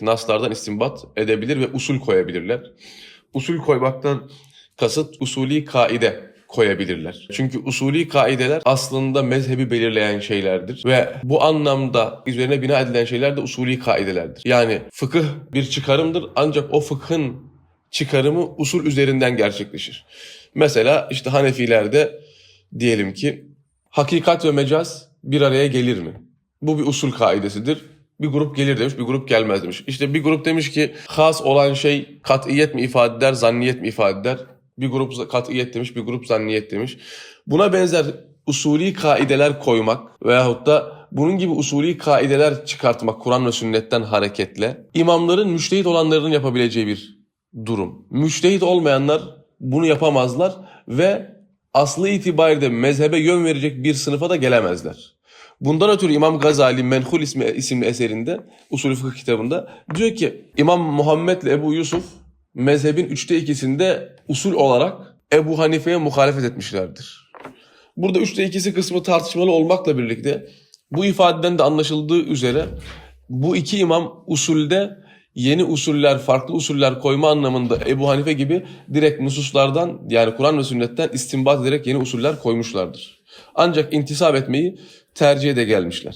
naslardan istinbat edebilir ve usul koyabilirler. Usul koymaktan kasıt usulü kaide koyabilirler. Çünkü usulü kaideler aslında mezhebi belirleyen şeylerdir ve bu anlamda üzerine bina edilen şeyler de usulü kaidelerdir. Yani fıkıh bir çıkarımdır ancak o fıkhın çıkarımı usul üzerinden gerçekleşir. Mesela işte Hanefilerde diyelim ki hakikat ve mecaz bir araya gelir mi? Bu bir usul kaidesidir. Bir grup gelir demiş, bir grup gelmez demiş. İşte bir grup demiş ki has olan şey kat'iyet mi ifade eder, zanniyet mi ifade eder? Bir grup kat'iyet demiş, bir grup zanniyet demiş. Buna benzer usulü kaideler koymak veyahut da bunun gibi usulü kaideler çıkartmak Kur'an ve sünnetten hareketle imamların müştehit olanların yapabileceği bir durum. Müştehit olmayanlar bunu yapamazlar ve aslı itibariyle mezhebe yön verecek bir sınıfa da gelemezler. Bundan ötürü İmam Gazali Menhul ismi, isimli eserinde usulü fıkıh kitabında diyor ki İmam Muhammed ile Ebu Yusuf mezhebin üçte ikisinde usul olarak Ebu Hanife'ye muhalefet etmişlerdir. Burada üçte ikisi kısmı tartışmalı olmakla birlikte bu ifadeden de anlaşıldığı üzere bu iki imam usulde yeni usuller, farklı usuller koyma anlamında Ebu Hanife gibi direkt nususlardan yani Kur'an ve sünnetten istinbat ederek yeni usuller koymuşlardır. Ancak intisap etmeyi tercih de gelmişler.